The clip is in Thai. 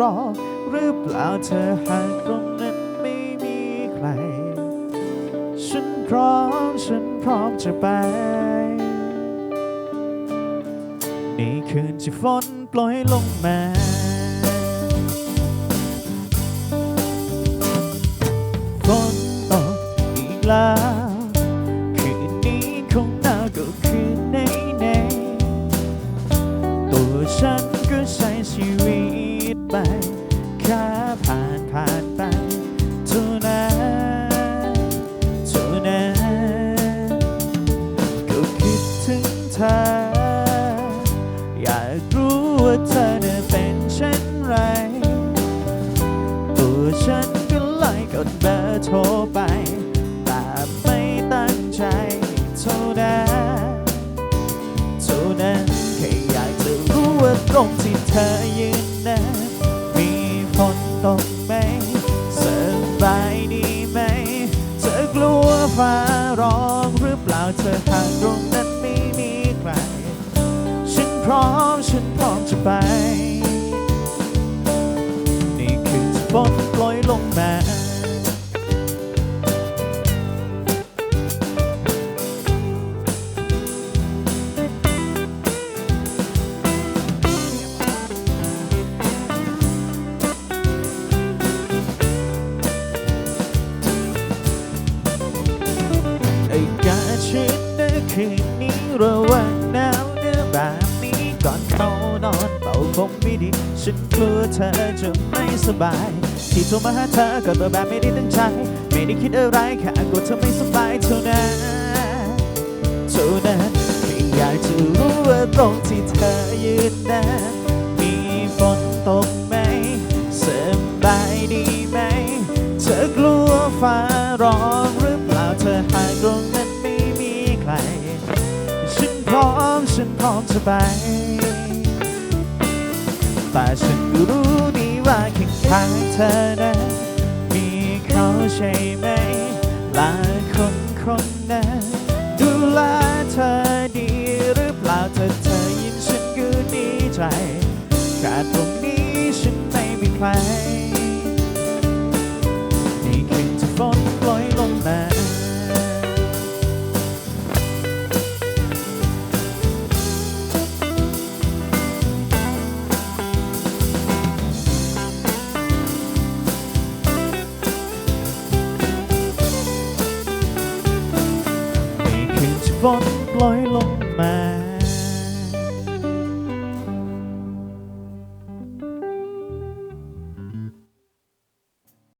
รือเปล่าเธอหากตรงนั้นไม่มีใคร ฉันพร้อม ฉันพร้อมจะไป ในคืนที่ฝนปล่อยลงมาฝนตกอีกแล้วคืนนี้คงหนาวก็คืนไหนๆตัวฉันก็ใช้ชีวิต ไปแค่ผ่านผ่านไปเท่านั้นเท่านั้นก็คิดถึงเธอ อยากรู้ว่าเธอน่ะเป็นเช่นไร ตัวฉันก็เลยกดเบอร์โทรไปแบบไม่ตั้งใจเท่านั้นเท่านั้นแค่อยากจะรู้ว่าตรงที่เธอยืนนั้น งไหมสบายดีไหม เธอกลัวฟ้าร้องหรือเปล่าเธอหากตรงนั้นไม่มีใคร ฉันพร้อมฉันพร้อมจะไป นี่คือฝนปล่อยลงมา ชิดนะคืนนี้ระวังหนาวเนื้อแบบนี้ก่อนเข้านอนเป่าคงไม่ดีฉันกลัวเธอจะไม่สบาย ที่โทรมาหาเธอก็ตัวแบบไม่ได้ตั้งใจไม่ได้คิดอะไรแค่กลัวเธอไม่สบายเท่านั้นเท่านั้นเพียงอยากจะรู้ว่าตรงที่เธอยืนนั้นมีฝนตกไหมสบายดีไหม เธอกลัวฟ้าร้อง มฉันพร้อมจะไป แต่ฉันก็รู้ดีว่าข้างข้างเธอนั้นมีเขาใช่ไหมและคนคนนั้นดูแลเธอดีหรือเปล่าเธอเธอยิ่งฉันก็ดีใจแค่ตรงนี้ฉันไม่มีใคร นี่คืนที่